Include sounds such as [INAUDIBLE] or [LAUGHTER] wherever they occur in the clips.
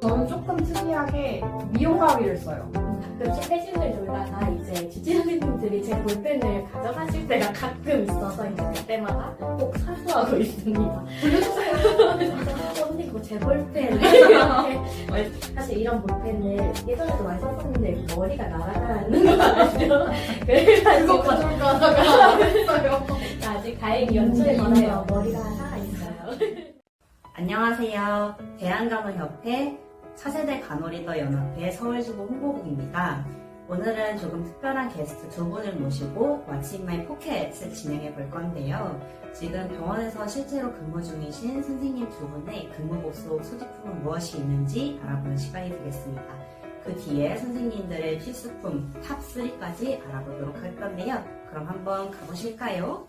저는 조금 특이하게 미용 가위를 써요. 가끔씩 회식을 돌다가 이제 주치 선생님들이 제 볼펜을 가져가실 때가 가끔 있어서 이제 그때마다 꼭 사수하고 있습니다. 언니 이거 제 볼펜 이렇게 사실 이런 볼펜을 예전에도 많이 썼었는데 머리가 날아가는 거? 그거 그래가지고 안 했어요. 아직 다행히 연주에 관해서 머리가 살아있어요. 안녕하세요. 대한간호협회 차세대 간호리더 연합회 서울지부 홍보국입니다. 오늘은 조금 특별한 게스트 두 분을 모시고 왓츠인마이 포켓을 진행해 볼 건데요. 지금 병원에서 실제로 근무 중이신 선생님 두 분의 근무복 속 소지품은 무엇이 있는지 알아보는 시간이 되겠습니다. 그 뒤에 선생님들의 필수품 탑3까지 알아보도록 할 건데요. 그럼 한번 가보실까요?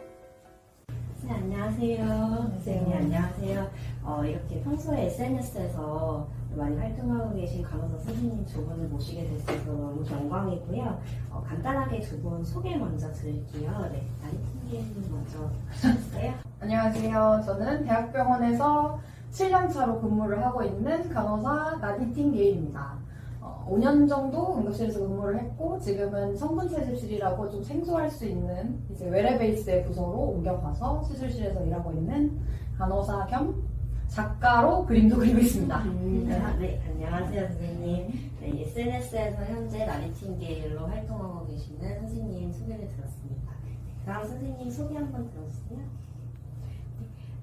네, 안녕하세요. 네, 안녕하세요. 어, 이렇게 평소에 SNS에서 많이 활동하고 계신 간호사 선생님 두 분을 모시게 돼서 너무 영광이고요. 어, 간단하게 두 분 소개 먼저 드릴게요. 네, 나리팅님 먼저 해주세요. 안녕하세요. 저는 대학병원에서 7년차로 근무를 하고 있는 간호사 나디팅 게일입니다. 어, 5년 정도 응급실에서 근무를 했고 지금은 성분채집실이라고 좀 생소할 수 있는 이제 외래베이스의 부서로 옮겨가서 수술실에서 일하고 있는 간호사 겸 작가로 그림도 그리고 있습니다. 네, 네, 안녕하세요, 선생님. 네, SNS에서 현재 나리팅게일로 활동하고 계시는 선생님 소개를 들었습니다. 네, 다음 선생님 소개 한번 들어주세요.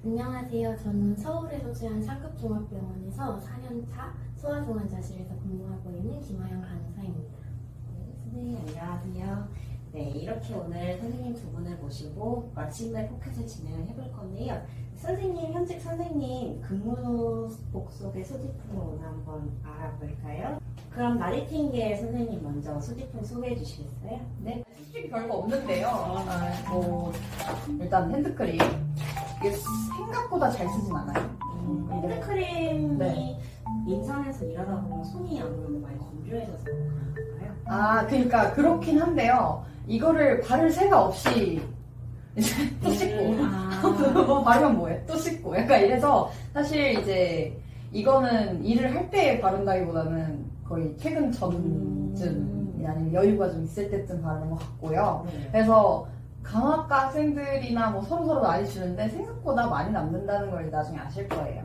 안녕하세요. 저는 서울에 소재한 상급종합병원에서 4년차 소아중환자실에서 근무하고 있는 김하영 간호사입니다. 네, 선생님 안녕하세요. 네, 이렇게 오늘 선생님 두 분을 모시고 마침내 포켓을 진행을 해볼 건데요. 선생님, 현직 선생님 근무 복 속의 소지품을 오늘 한번 알아볼까요? 그럼 나리팅계 선생님 먼저 소지품 소개해 주시겠어요? 네, 솔직히 별거 없는데요. 아, 뭐 일단 핸드크림 이게 생각보다 잘 쓰진 않아요. 음, 핸드크림이 네. 임상에서 일하다 보면 손이 아무래도 많이 건조해져서 그런가요? 아, 그러니까 그렇긴 한데요. 이거를 바를 새가 없이 이제 또 씻고 아, [LAUGHS] 뭐 바르면 뭐해? 또 씻고 약간 이래서 사실 이제 이거는 일을 할 때 바른다기보다는 거의 퇴근 전쯤 아니면 여유가 좀 있을 때쯤 바르는 것 같고요. 네. 그래서 강학과 학생들이나 뭐 서로서로 많이 주는데 생각보다 많이 남는다는 걸 나중에 아실 거예요.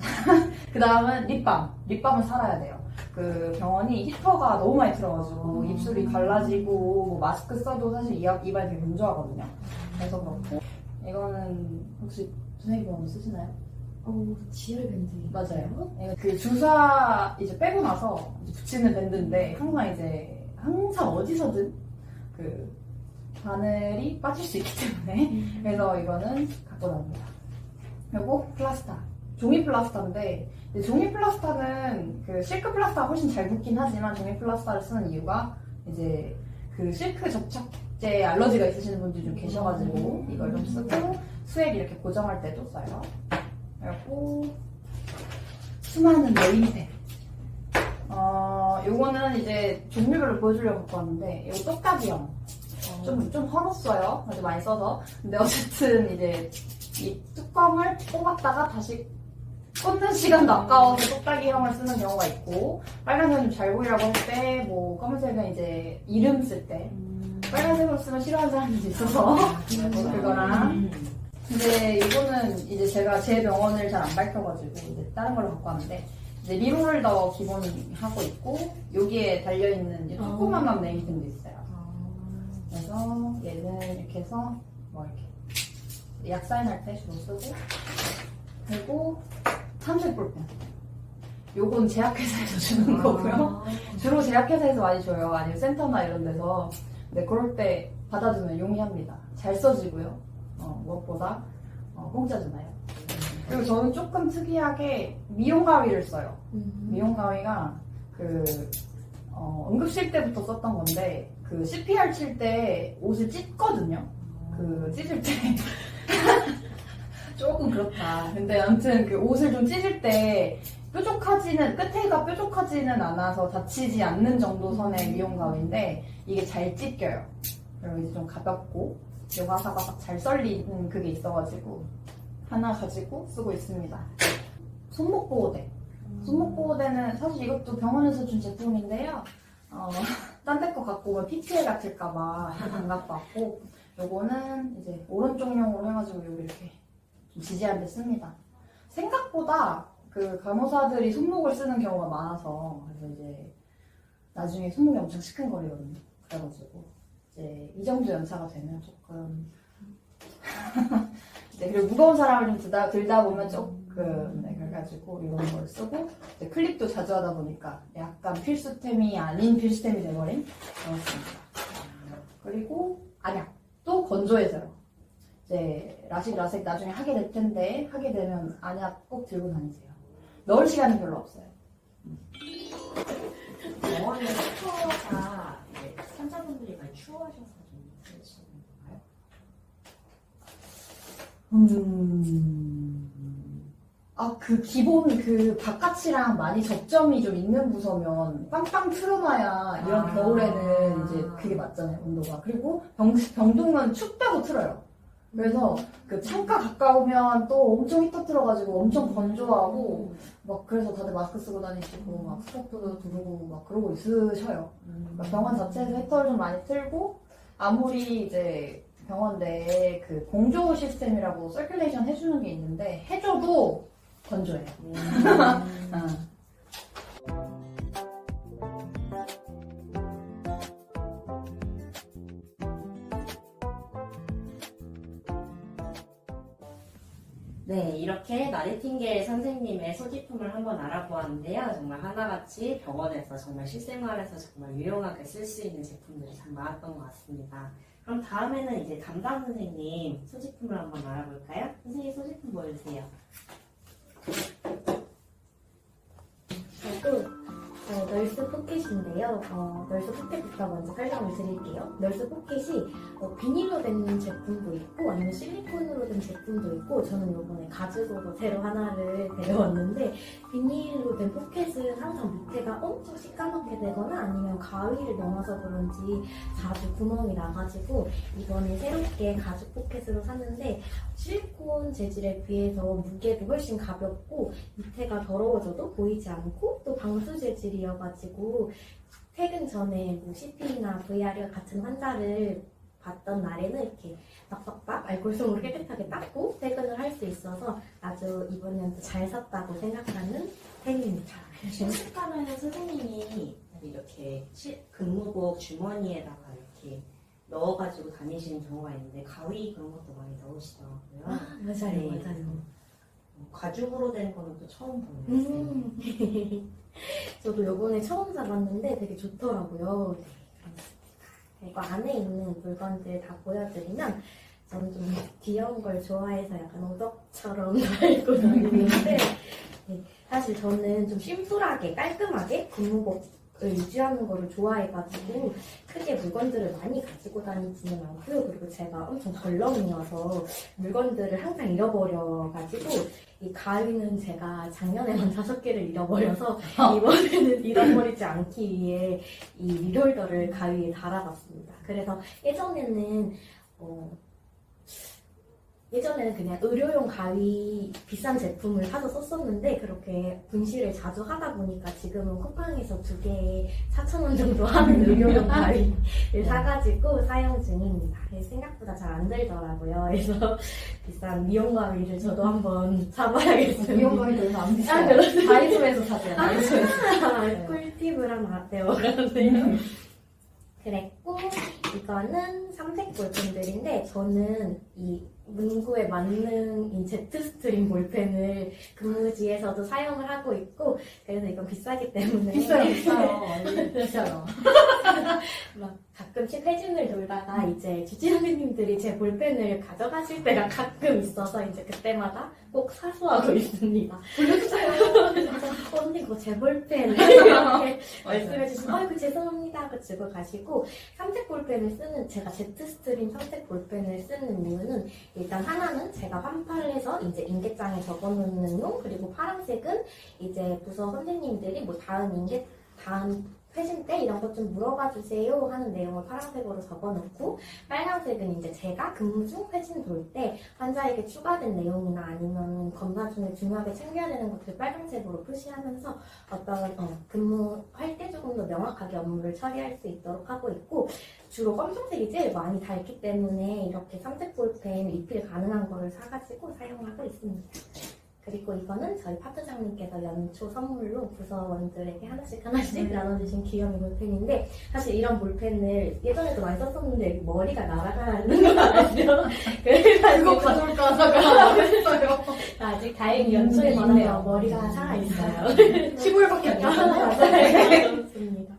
[LAUGHS] 그 다음은 립밤. 립밤은 살아야 돼요. 그 병원이 히터가 너무 많이 틀어가지고 입술이 갈라지고 뭐 마스크 써도 사실 이- 이발 되게 건조하거든요. 그래서 그렇고 이거는 혹시 선생님 병원 쓰시나요? 오, 지혈 밴드. 맞아요. 이거 그 주사 이제 빼고 나서 이제 붙이는 밴드인데 항상 이제 항상 어디서든 그 바늘이 빠질 수 있기 때문에 그래서 이거는 갖고 나옵니다. 그리고 플라스타. 종이 플라스타인데 종이 플라스타는 그 실크 플라스타가 훨씬 잘 붙긴 하지만 종이 플라스타를 쓰는 이유가 이제 그 실크 접착제 알러지가 있으시는 분들이 좀 계셔가지고 이걸 좀 쓰고 수액 이렇게 고정할 때도 써요. 그리고 수많은 네임펜. 어, 요거는 이제 종류별로 보여주려고 갖고 왔는데 이거 똑딱이형. 좀, 좀 헐었어요. 아주 많이 써서. 근데 어쨌든 이제 이 뚜껑을 뽑았다가 다시 꽂는 시간도 아까워서 똑딱이형을 쓰는 경우가 있고 빨간색은 좀잘 보이라고 할 때 뭐 검은색은 이제 이름 쓸 때 빨간색으로 쓰면 싫어하는 사람들도 있어서 그래서 그거랑 음. 근데 이거는 이제 제가 제 병원을 잘 안 밝혀가지고 이제 다른 걸로 갖고 왔는데 이제 리롤더 기본 하고 있고 여기에 달려있는 이제 조그만한 네임펜도 있어요. 그래서 얘는 이렇게 해서 뭐 이렇게 약 사인할 때 주로 쓰고 그리고 탐색 볼펜. 요건 제약회사에서 주는 거고요. 주로 제약회사에서 많이 줘요. 아니면 센터나 이런 데서. 근데 그럴 때 받아주면 용이합니다. 잘 써지고요. 어, 무엇보다 어, 공짜 주나요. 그리고 저는 조금 특이하게 미용 가위를 써요. 미용 가위가 그 어, 응급실 때부터 썼던 건데 그 CPR 칠 때 옷을 찢거든요. 그 찢을 때 [LAUGHS] 조금 그렇다. 근데 아무튼 그 옷을 좀 찢을 때 뾰족하지는 끝에가 뾰족하지는 않아서 다치지 않는 정도 선의 미용 가위인데 이게 잘 찢겨요. 그리고 이제 좀 가볍고 요가사가 잘 썰리는 그게 있어가지고 하나 가지고 쓰고 있습니다. 손목 보호대. 손목보호대는 사실 이것도 병원에서 준 제품인데요. 어, [LAUGHS] 딴 데 거 갖고 오면 PTA 같을까봐 안 갖고 왔고, 요거는 이제 오른쪽용으로 해가지고 여기 이렇게 좀 지지한 데 씁니다. 생각보다 그 간호사들이 손목을 쓰는 경우가 많아서, 그래서 이제 나중에 손목이 엄청 시큰거리거든요. 그래가지고, 이제 이 정도 연차가 되면 조금, [LAUGHS] 이제 그리고 무거운 사람을 좀 들다, 들다 보면 조금, 네, 그래가지고 이런 걸 쓰고, 클립도 자주 하다 보니까 약간 필수템이 아닌 필수템이 돼버린 그렇습니다. 그리고 안약도 건조해서요. 이제 라식 라섹 나중에 하게 될 텐데 하게 되면 안약 꼭 들고 다니세요. 넣을 시간이 별로 없어요. 병원의 스토어가 환자분들이 많이 추워하셔서 좀 그러시는 건가요? 음. 아, 그 기본 그 바깥이랑 많이 접점이 좀 있는 부서면 빵빵 틀어놔야 이런 아. 겨울에는 이제 그게 맞잖아요, 온도가. 그리고 병, 병동은 춥다고 틀어요. 그래서 그 창가 가까우면 또 엄청 히터 틀어가지고 엄청 건조하고 막 그래서 다들 마스크 쓰고 다니시고 막 스카프도 두르고 막 그러고 있으셔요. 그러니까 병원 자체에서 히터를 좀 많이 틀고 아무리 이제 병원 내에 그 공조 시스템이라고 서큘레이션 해주는 게 있는데 해줘도 건조해요. 음. 응. [LAUGHS] 네, 이렇게 나리팅게일 선생님의 소지품을 한번 알아보았는데요. 정말 하나같이 병원에서 정말 실생활에서 정말 유용하게 쓸 수 있는 제품들이 참 많았던 것 같습니다. 그럼 다음에는 이제 담당 선생님 소지품을 한번 알아볼까요? 선생님 소지품 보여주세요. 저도 어, 널스 포켓인데요. 어, 널스 포켓부터 먼저 설명을 드릴게요. 널스 포켓이 어, 비닐로 된 제품도 있고 아니면 실리콘으로 된 제품도 있고 저는 이번에 가죽으로 새로 하나를 [LAUGHS] 데려왔는데 비닐로 된 포켓은 항상 밑에가 엄청 시까맣게 되거나 아니면 가위를 넣어서 그런지 자주 구멍이 나가지고 이번에 새롭게 가죽 포켓으로 샀는데 실리콘 재질에 비해서 무게도 훨씬 가볍고 밑에가 더러워져도 보이지 않고 또 방수 재질이어가지고 퇴근 전에 뭐 CP나 VR 같은 환자를 봤던 날에는 이렇게 빡빡빡 알콜솜으로 깨끗하게 닦고 퇴근을 할 수 있어서 아주 이번에도 잘 샀다고 생각하는. 신축 가면은 선생님이 이렇게 시- 근무복 주머니에다가 이렇게 넣어가지고 다니시는 경우가 있는데 가위 그런 것도 많이 넣으시더라고요. 맞아요, 네. 맞아요. 어, 가죽으로 된 거는 또 처음 보네요. 음. 저도 요번에 처음 사봤는데 되게 좋더라고요. 이거 안에 있는 물건들 다 보여드리면 저는 좀 귀여운 걸 좋아해서 약간 오덕처럼 달고 [LAUGHS] 다니는데 네, 사실 저는 좀 심플하게 깔끔하게 근무복을 유지하는 거를 좋아해가지고 크게 물건들을 많이 가지고 다니지는 않고요. 그리고 제가 엄청 덜렁이어서 물건들을 항상 잃어버려가지고 이 가위는 제가 작년에만 다섯 개를 잃어버려서 이번에는 [LAUGHS] 잃어버리지 않기 위해 이 리홀더를 가위에 달아봤습니다. 그래서 예전에는 어, 예전에는 그냥 의료용 가위 비싼 제품을 사서 썼었는데 그렇게 분실을 자주 하다 보니까 지금은 쿠팡에서 두 개에 4,000원 정도 하는 의료용 가위를 사가지고 사용 중입니다. 생각보다 잘 안 들더라고요. 그래서 [LAUGHS] 비싼 미용 가위를 저도 한번 사봐야겠습니다. 미용거리 별로 안 아, 비싸요. 그렇습니다. 다이소에서 사세요. 다이소에서. 아, 꿀팁을 하나 배워가네요. 그랬고 이거는 삼색 볼펜들인데 저는 이 문구에 맞는 이 제트 스트림 볼펜을 근무지에서도 사용을 하고 있고 그래서 이건 비싸기 때문에 비싸요, [LAUGHS] 비싸요. 비싸요. [LAUGHS] 막 가끔씩 회진을 돌다가 이제 주치 선생님들이 제 볼펜을 가져가실 때가 가끔 있어서 이제 그때마다 꼭 사수하고 [LAUGHS] 있습니다. 불러주세요. 언니 이거 제 볼펜 이렇게 말씀해 주시면 아이고 죄송합니다 하고 주고 가시고 삼색 볼펜을 쓰는 제가 제트 스트림 삼색 볼펜을 쓰는 이유는 일단 하나는 제가 환팔을 해서 이제 인계장에 적어놓는 용 그리고 파란색은 이제 부서 선생님들이 뭐 다음 인계 다음 회신 때 이런 것 좀 물어봐 주세요 하는 내용을 파란색으로 적어놓고 빨간색은 이제 제가 근무 중 회신 돌 때 환자에게 추가된 내용이나 아니면 검사 중에 중요하게 챙겨야 되는 것들 빨간색으로 표시하면서 어떤 어, 근무할 때 조금 더 명확하게 업무를 처리할 수 있도록 하고 있고 주로 검정색이 제일 많이 닳기 때문에 이렇게 삼색 볼펜 리필 가능한 거를 사가지고 사용하고 있습니다. 그리고 이거는 저희 파트장님께서 연초 선물로 부서원들에게 하나씩 하나씩 나눠주신 귀여운 볼펜인데 사실 이런 볼펜을 예전에도 많이 썼었는데 머리가 날아가는 거 알죠? [LAUGHS] 그래가지고 가져올까 하다가 했어요. 아직 다행히 연초에 음, 받아서 있네요. 머리가 살아있어요. 15일밖에 안 됐어요. 맞아요. 그렇습니다.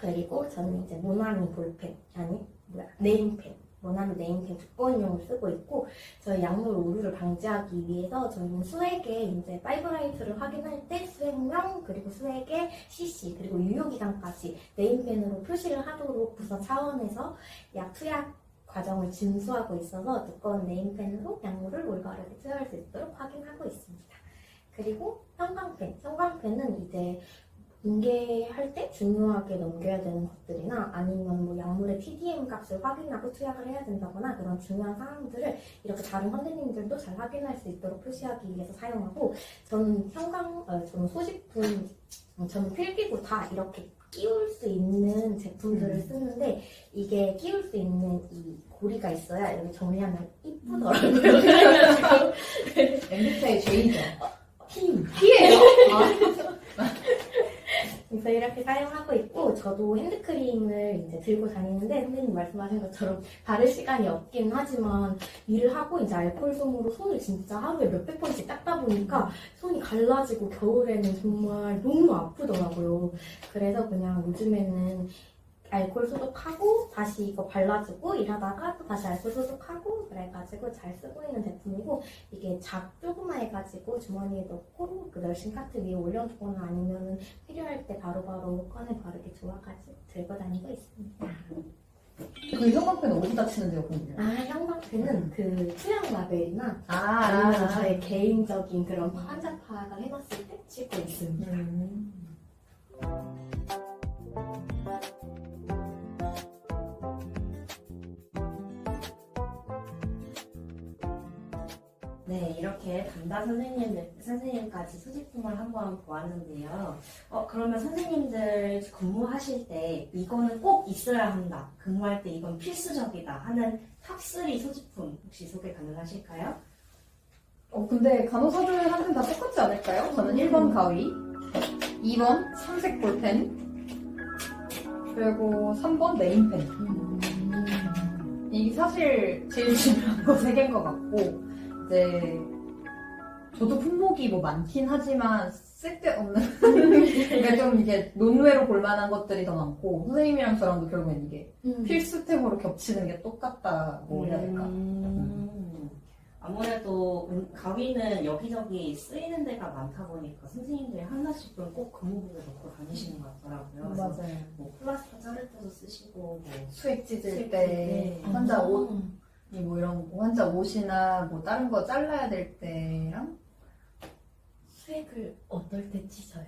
그리고 저는 이제 모나미 볼펜 아니 뭐야 네임펜 모나미 네임펜 두꺼운용을 쓰고 있고 저희 약물 오류를 방지하기 위해서 저희는 수액에 이제 파이브라이트를 확인할 때 수액명 그리고 수액의 CC 그리고 유효기간까지 네임펜으로 표시를 하도록 부서 차원에서 약 투약 과정을 준수하고 있어서 두꺼운 네임펜으로 약물을 올바르게 투여할 수 있도록 확인하고 있습니다. 그리고 형광펜. 형광펜은 이제 인계할 때 중요하게 넘겨야 되는 것들이나 아니면 뭐 약물의 TDM 값을 확인하고 투약을 해야 된다거나 그런 중요한 사항들을 이렇게 다른 선생님들도 잘 확인할 수 있도록 표시하기 위해서 사용하고 저는 형광, 어, 저는 소지품, 음, 저는 필기구 다 이렇게 끼울 수 있는 제품들을 음. 쓰는데 이게 끼울 수 있는 이 고리가 있어야 이렇게 정리하면 이쁘더라고요. [LAUGHS] MBTI J죠. P. P예요? 그래서 이렇게 사용하고 있고 저도 핸드크림을 이제 들고 다니는데 선생님 말씀하신 것처럼 바를 시간이 없긴 하지만 일을 하고 이제 알코올 솜으로 손을 진짜 하루에 몇백 번씩 닦다 보니까 손이 갈라지고 겨울에는 정말 너무 아프더라고요. 그래서 그냥 요즘에는 알코올 소독하고 다시 이거 발라주고 일하다가 또 다시 알코올 소독하고 그래가지고 잘 쓰고 있는 제품이고 이게 작 조그마 해가지고 주머니에 넣고 그 널싱 카트 위에 올려두거나 아니면은 필요할 때 바로바로 꺼내 바르기 좋아가지고 들고 다니고 있습니다. 그 형광펜 어디다 치는데요, 근데? 아 형광펜은 그 투약 라벨이나 아, 아니면 저의 개인적인 그런 환자 파악을 해놨을 때 치고 있습니다. 음. 이렇게 담당 선생님, 선생님까지 소지품을 한번 보았는데요. 어, 그러면 선생님들 근무하실 때 이거는 꼭 있어야 한다. 근무할 때 이건 필수적이다 하는 탑3 소지품 혹시 소개 가능하실까요? 어, 근데 간호사들한테는 다 똑같지 않을까요? 저는 1번 가위, 2번 삼색 볼펜, 그리고 3번 네임펜. 이게 사실 제일 중요한 거 [LAUGHS] 세 개인 것 같고, 이제, 저도 품목이 뭐 많긴 하지만, 쓸데없는, [LAUGHS] 그러니까 좀 이게 논외로 볼만한 것들이 더 많고, 선생님이랑 저랑도 결국엔 이게 음. 필수템으로 겹치는 게 똑같다고 해야 될까? 음, 아무래도 음, 가위는 여기저기 쓰이는 데가 많다 보니까 선생님들이 하나씩은 꼭 근무복에 넣고 다니시는 것 같더라고요. 그래서 맞아요. 뭐 플라스터 자를 때도 쓰시고 뭐 수액 찢을 때, 찢을 때. 환자 옷, 음. 이 뭐 이런 거, 환자 옷이나 뭐 다른 거 잘라야 될 때랑 수액을 어떨 때 찢어요?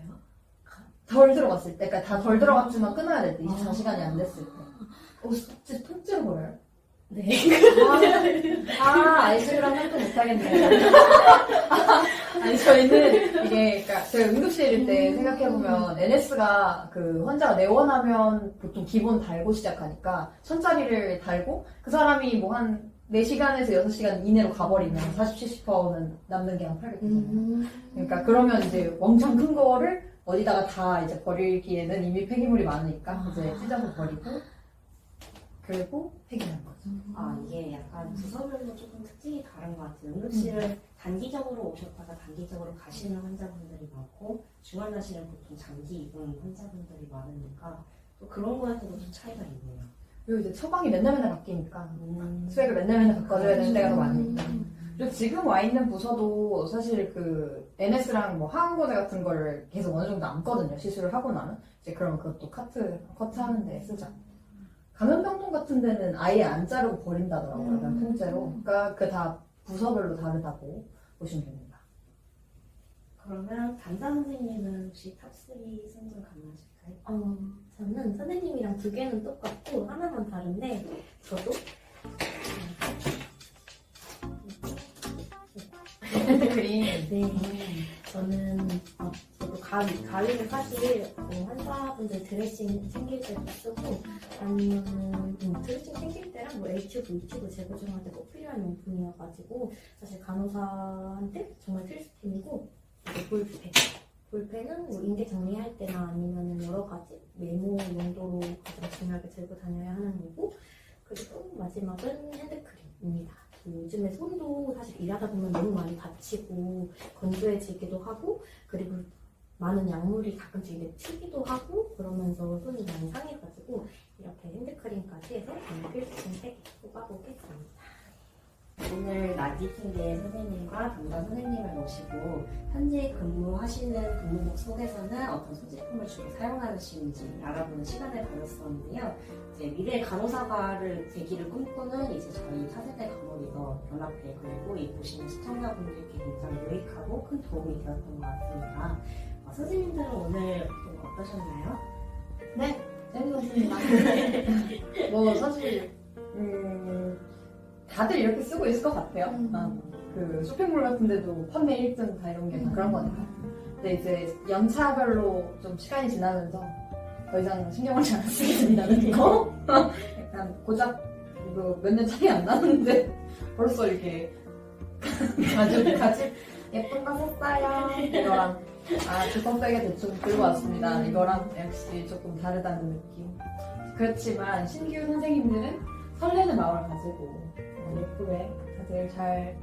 덜 들어갔을 때, 그러니까 다 덜 들어갔지만 끊어야 될 때, 24시간이 안 됐을 때. 어, 진짜 통째로 버려요? 네. 아, 아 아이들이랑 활동 못하겠네요. 아니, 저희는 이게, 그러니까 제가 응급실 일 때 생각해 보면 NS가 그 환자가 내원하면 보통 기본 달고 시작하니까 천짜리를 달고 그 사람이 뭐 한 4시간에서 6시간 이내로 가버리면 40, 70%는 남는 게 한 800%. 음. 그러니까 그러면 이제 엄청 큰 거를 어디다가 다 이제 버리기에는 이미 폐기물이 많으니까 이제 찢어서 버리고 그리고 폐기하는 거죠. 아, 이게 약간 부서별로 조금 특징이 다른 것 같아요. 응급실을 단기적으로 오셨다가 단기적으로 가시는 환자분들이 많고, 중환자실은 보통 장기 입원 환자분들이 많으니까, 또 그런 거에서도 좀 차이가 있네요. 그리고 이제 처방이 맨날 맨날 바뀌니까 음. 수액을 맨날 맨날 바꿔줘야 되는 때가 더 많으니까. 음. 그리고 지금 와 있는 부서도 사실 그 NS랑 뭐 항고제 같은 거를 계속 어느 정도 남거든요. 시술을 하고 나면. 이제 그러면 그것도 카트, 커트하는데 쓰자. 감염병동 같은 데는 아예 안 자르고 버린다더라고요. 그냥 음. 통째로. 그러니까 그 다 부서별로 다르다고 보시면 됩니다. 그러면 담당 선생님은 혹시 탑3 선정 가능하실까요? 어, 저는 선생님이랑 두 개는 똑같고 하나만 다른데 저도 그림. 네 저는 어, 가위 가위는 사실 어, 환자분들 드레싱 챙길 때도 쓰고 아니면은 음, 드레싱 챙길 때랑 뭐 E튜브 제거 중할 때 꼭 필요한 용품이어가지고 사실 간호사한테 정말 필수템이고 이제 볼펜 볼펜은 뭐 인대 정리할 때나 아니면은 여러 가지 메모 용도로 가장 중요하게 들고 다녀야 하는 거고 그리고 마지막은 핸드크림입니다. 그 요즘에 손도 사실 일하다 보면 너무 많이 다치고 건조해지기도 하고 그리고 많은 약물이 가끔씩 이제 튀기도 하고 그러면서 손이 많이 상해가지고 이렇게 핸드크림까지 해서 필수품 3개 뽑아보겠습니다. 오늘 나디팅계 선생님과 담당 선생님을 모시고 현재 근무하시는 근무복 속에서는 어떤 소지품을 주로 사용하시는지 알아보는 시간을 가졌었는데요. 이제 미래 간호사가를 되기를 꿈꾸는 이제 저희 차세대 간호리더 연합회 그리고 이 보시는 시청자분들께 굉장히 유익하고 큰 도움이 되었던 것 같습니다. 어, 선생님들은 오늘 좀 어떠셨나요? 네, 재밌었습니다. [LAUGHS] 뭐 사실 음, 다들 이렇게 쓰고 있을 것 같아요. 음. 아, 그 쇼핑몰 같은데도 판매 1등 다 이런 게다 그런 거니까. 근데 이제 연차별로 좀 시간이 지나면서 더 이상 신경을 잘 안 쓰게 된다는 거. 약간 고작 뭐몇년 차이 안 나는데 벌써 이렇게 [LAUGHS] [LAUGHS] 가죽 가죽 예쁜 거 샀어요. 이거랑 아 주성백에 대충 들고 왔습니다. 이거랑 역시 조금 다르다는 느낌. 그렇지만 신규 선생님들은 설레는 마음을 가지고 어, 예쁘게 다들 잘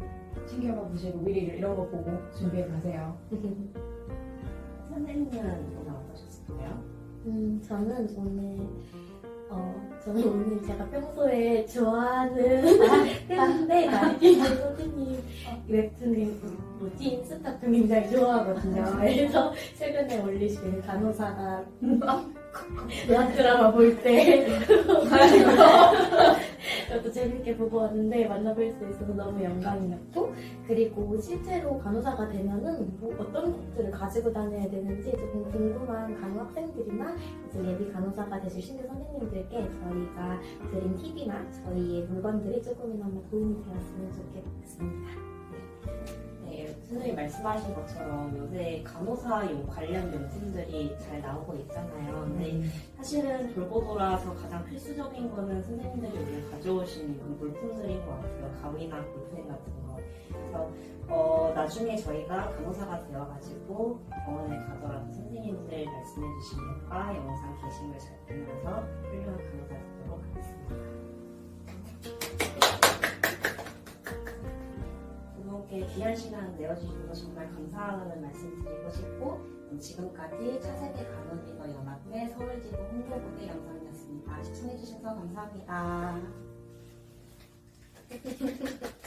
챙겨가 보시고 미리 이런 거 보고 준비해 가세요. 선생님은 오늘 어떠셨을까요? 음, 저는 오늘, 어, 저는 오늘 제가 평소에 좋아하는 [LAUGHS] 했는데, 나리팀 선생님 웹툰, 뭐지, 인스타 툰 굉장히 좋아하거든요. 그래서 최근에 올리신 간호사가 대학 드라마 볼 때, 저도 재밌게 보고 왔는데 만나뵐 수 있어서 너무 영광이었고, 그리고 실제로 간호사가 되면은 뭐 어떤 것들을 가지고 다녀야 되는지 조금 궁금한 간호 학생들이나 이제 예비 간호사가 되실 신규 선생님들께 저희가 드린 팁이나 저희의 물건들이 조금이나마 도움이 되었으면 좋겠습니다. 네, 선생님 말씀하신 것처럼 요새 간호사 용 관련 용품들이 잘 나오고 있잖아요. 근데 사실은 돌고 돌아서 가장 필수적인 거는 선생님들이 오늘 가져오신 그 물품들인 것 같아요. 가위나 볼펜 같은 거. 그래서 어, 나중에 저희가 간호사가 되어가지고 병원에 가더라도 선생님들 말씀해주신 것과 영상 게시물 잘 보면서 훌륭한 간호사 되도록 하겠습니다. 두 분께 귀한 시간 내어주셔서 정말 감사하다는 말씀 드리고 싶고 지금까지 차세대 간호리더 연합회 서울지부 홍보부대 영상이었습니다. 시청해주셔서 감사합니다. [LAUGHS]